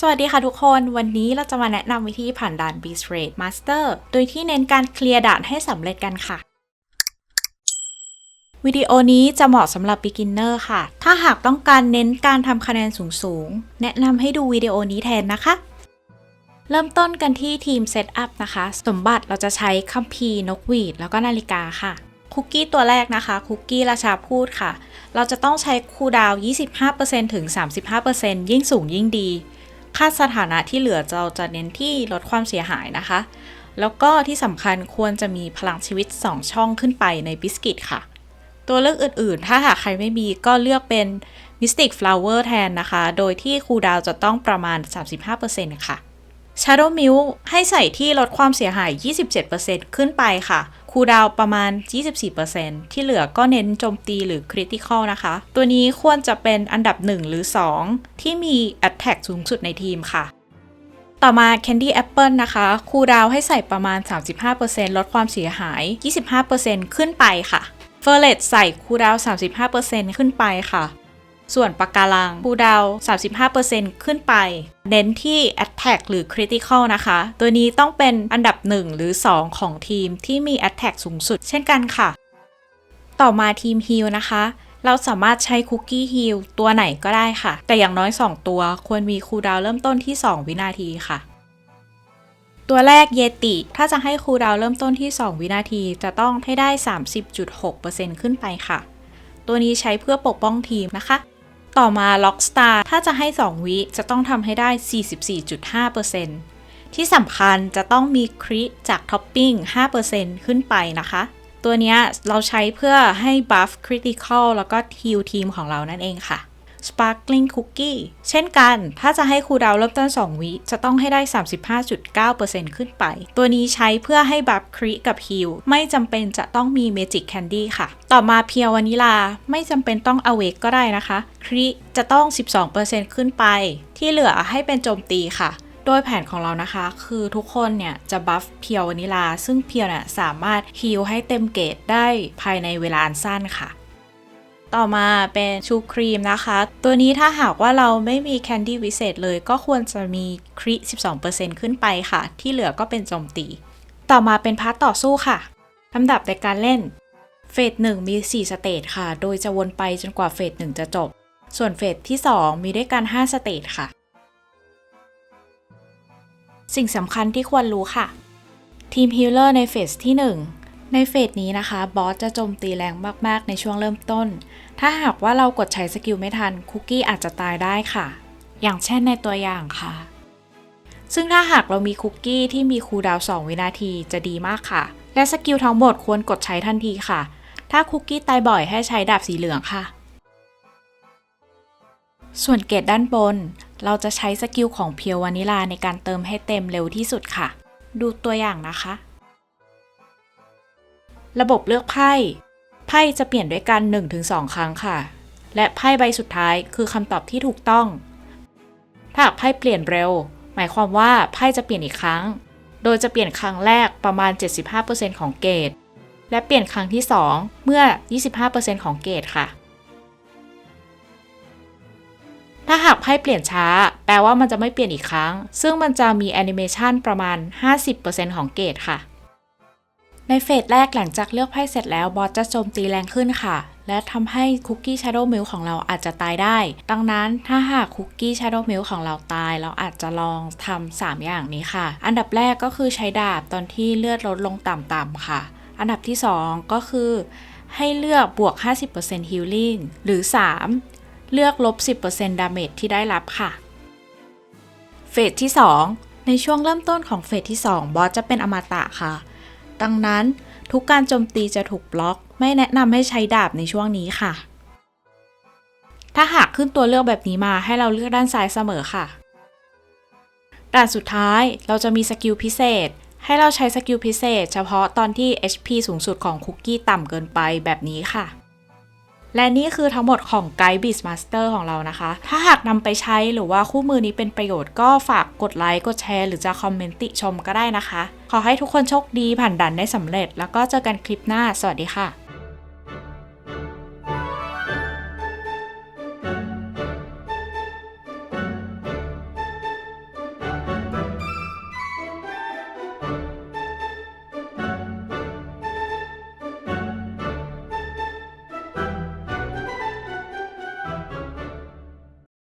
สวัสดีค่ะทุกคนวันนี้เราจะมาแนะนำวิธีผ่านด่าน Beast Rate Master โดยที่เน้นการเคลียร์ด่านให้สำเร็จกันค่ะ วิดีโอนี้จะเหมาะสำหรับ beginner ค่ะ ถ้าหากต้องการเน้นการทำคะแนนสูงๆ แนะนำให้ดูวิดีโอนี้แทนนะคะ เริ่มต้นกันที่ทีม Setup นะคะ สมบัติเราจะใช้คัมภีนกหวีด แล้วก็นาฬิกาค่ะคุกกี้ตัวแรกนะคะ คุกกี้ราชาพูดค่ะ เราจะต้องใช้คูดาวน์25%ถึง 35%ยิ่งสูงยิ่งดี ค่าสถานะที่เหลือเราจะเน้นที่ลดความเสียหายนะคะ แล้วก็ที่สำคัญควรจะมีพลังชีวิต 2 ช่องขึ้นไปในบิสกิตค่ะ ตัวเลือกอื่นๆ ถ้าหากใครไม่มีก็เลือกเป็น Mystic Flower แทนนะคะ โดยที่คูดาวจะต้องประมาณ 35%ค่ะ Shadow Milk ให้ใส่ที่ลดความเสียหาย 27%ขึ้นไปค่ะ คูดาวประมาณ 24%ที่เหลือก็เน้นโจมตีหรือ Critical นะคะ ตัวนี้ควรจะเป็นอันดับ 1 หรือ 2 ที่มี Attack สูงสุดในทีมค่ะต่อมา Candy Apple นะคะคูดาวให้ใส่ประมาณ 35%ลดความเสียหาย 25%ขึ้นไปค่ะเฟอร์เรตใส่คูดาว 35%ขึ้นไปค่ะ ส่วนปากการังคูดาวน์35%ขึ้นไป เน้นที่ Attack หรือ Critical นะคะ ตัวนี้ต้องเป็นอันดับ 1 หรือ 2 ของทีมที่มี Attack สูงสุดเช่นกันค่ะ ต่อมาทีม Heal นะคะ เราสามารถใช้คุกกี้ Heal ตัวไหนก็ได้ค่ะ แต่อย่างน้อย 2 ตัวควรมีคูดาวเริ่มต้นที่ 2 วินาทีค่ะ ตัวแรกเยติ ถ้าจะให้คูดาวเริ่มต้นที่ 2 วินาที จะต้องให้ได้ 30.6%ขึ้นไปค่ะ ตัวนี้ใช้เพื่อปกป้องทีมนะคะ ต่อมา Lockstar ถ้าจะให้ 2 วิจะต้องทำให้ได้ 44.5%ที่สำคัญจะต้องมีคริจากท็อปปิ้ง 5%ขึ้นไปนะคะ ตัวนี้เราใช้เพื่อให้บัฟคริติคอลแล้วก็ทีลทีมของเรานั่นเองค่ะ Sparkling Cookie เช่นกัน ถ้าจะให้ครูดาวเริ่มต้น 2 วิ จะต้องให้ได้ 35.9%ขึ้นไป ตัวนี้ใช้เพื่อให้บัฟคริกับ Heal ไม่จำเป็นจะต้องมี Magic Candy ค่ะ ต่อมาเพียววานิลาไม่จำเป็นต้อง Awake ก็ได้นะคะ คริจะต้อง 12%ขึ้นไป ที่เหลือให้เป็นโจมตีค่ะโดยแผนของเรานะคะ คือทุกคนเนี่ยจะบัฟเพียววานิลา ซึ่งเพียวเนี่ยสามารถฮีลให้เต็มเกรดได้ภายในเวลาอันสั้นค่ะ ต่อมาเป็นชูครีมนะคะ ตัวนี้ถ้าหากว่าเราไม่มีแคนดี้วิเศษเลยก็ควรจะมีคริ 12%ขึ้นไปค่ะ ที่เหลือก็เป็นโจมตี ต่อมาเป็นพาร์ตต่อสู้ค่ะลำดับในการเล่น เฟส1มี 4 สเตจค่ะ โดยจะวนไปจนกว่าเฟส1จะจบ ส่วนเฟสที่ 2 มีด้วยกัน 5 สเตจค่ะ สิ่งสำคัญที่ควรรู้ค่ะ ทีมฮิลเลอร์ในเฟสที่ 1 ในเฟสนี้นะคะ บอสจะโจมตีแรงมาก ๆ ในช่วงเริ่มต้น ถ้าหากว่าเรากดใช้สกิลไม่ทัน คุกกี้อาจจะตายได้ค่ะ อย่างเช่นในตัวอย่างค่ะ ซึ่งถ้าหากเรามีคุกกี้ที่มีคูลดาวน์2วินาทีจะดีมากค่ะ และสกิลทั้งหมดควรกดใช้ทันทีค่ะ ถ้าคุกกี้ตายบ่อยให้ใช้ดาบสีเหลืองค่ะ ส่วนเกรดด้านบน เราจะใช้สกิลของเพียววานิลาในการเติมให้เต็มเร็วที่สุดค่ะ ดูตัวอย่างนะคะ ระบบเลือกไพ่ ไพ่จะเปลี่ยนด้วยกัน 1-2 ครั้งค่ะ และไพ่ใบสุดท้ายคือคำตอบที่ถูกต้อง ถ้าหากไพ่เปลี่ยนเร็ว หมายความว่าไพ่จะเปลี่ยนอีกครั้ง โดยจะเปลี่ยนครั้งแรกประมาณ 75%ของเกรดและเปลี่ยนครั้งที่ 2 เมื่อ 25%ของเกรดค่ะ ถ้าหากไพ่เปลี่ยนช้า แปลว่ามันจะไม่เปลี่ยนอีกครั้ง ซึ่งมันจะมีแอนิเมชันประมาณ 50%ของเกรดค่ะ ในเฟสแรกหลังจากเลือกไพ่เสร็จแล้วบอสจะโจมตีแรงขึ้นค่ะ และทำให้คุกกี้ชาร์โดมิลของเราอาจจะตายได้ ดังนั้นถ้าหากคุกกี้ชาร์โดมิลของเราตาย เราอาจจะลองทำ3อย่างนี้ค่ะ อันดับแรกก็คือใช้ดาบตอนที่เลือดลดลงต่ำๆค่ะ อันดับที่ 2 ก็คือ ให้เลือกบวก 50% healing หรือ 3 เลือกลบ 10% damage ที่ได้รับค่ะ เฟสที่ 2 ในช่วงเริ่มต้นของเฟสที่ 2 บอสจะเป็นอมตะค่ะ ดังนั้นทุกการโจมตีจะถูกบล็อก ไม่แนะนำให้ใช้ดาบในช่วงนี้ค่ะ ถ้าหากขึ้นตัวเลือกแบบนี้มาให้เราเลือกด้านซ้ายเสมอค่ะ ด่านสุดท้ายเราจะมีสกิลพิเศษ ให้เราใช้สกิลพิเศษ เฉพาะตอนที่ HP สูงสุดของคุกกี้ต่ำเกินไปแบบนี้ค่ะ และนี่คือทั้งหมดของ Guide Beast Master ของเรานะคะ ถ้าหากนำไปใช้หรือว่าคู่มือนี้เป็นประโยชน์ก็ฝากกดไลค์ กดแชร์ หรือจะคอมเมนต์ติชมก็ได้นะคะ ขอให้ทุกคนโชคดีผ่านด่านได้สำเร็จ แล้วก็เจอกันคลิปหน้า สวัสดีค่ะ